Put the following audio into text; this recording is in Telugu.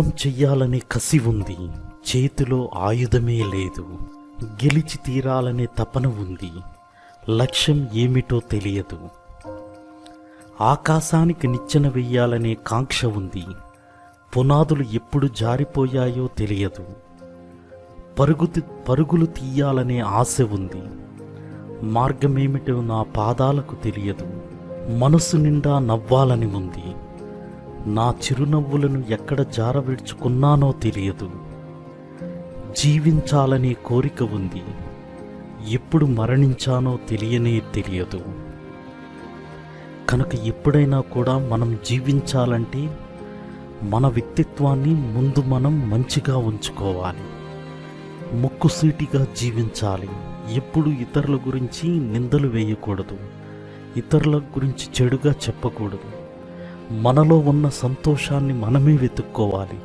యుద్ధం చెయ్యాలనే కసి ఉంది చేతిలో ఆయుధమే లేదు. గెలిచి తీరాలనే తపన ఉంది. లక్ష్యం ఏమిటో తెలియదు. ఆకాశానికి నిచ్చెన వెయ్యాలనే కాంక్ష ఉంది. పునాదులు ఎప్పుడు జారిపోయాయో తెలియదు. పరుగు పరుగులు తీయాలనే ఆశ ఉంది. మార్గమేమిటో నా పాదాలకు తెలియదు. మనసు నిండా నవ్వాలని ఉంది. నా చిరునవ్వులను ఎక్కడ జారవిడ్చుకున్నానో తెలియదు. జీవించాలనే కోరిక ఉంది. ఎప్పుడు మరణించానో తెలియనే తెలియదు. కనుక ఎప్పుడైనా కూడా మనం జీవించాలంటే మన వ్యక్తిత్వాన్ని ముందు మనం మంచిగా ఉంచుకోవాలి. ముక్కుసూటిగా జీవించాలి. ఎప్పుడు ఇతరుల గురించి నిందలు వేయకూడదు. ఇతరుల గురించి చెడుగా చెప్పకూడదు. మనలో ఉన్న సంతోషాన్ని మనమే వెతుక్కోవాలి.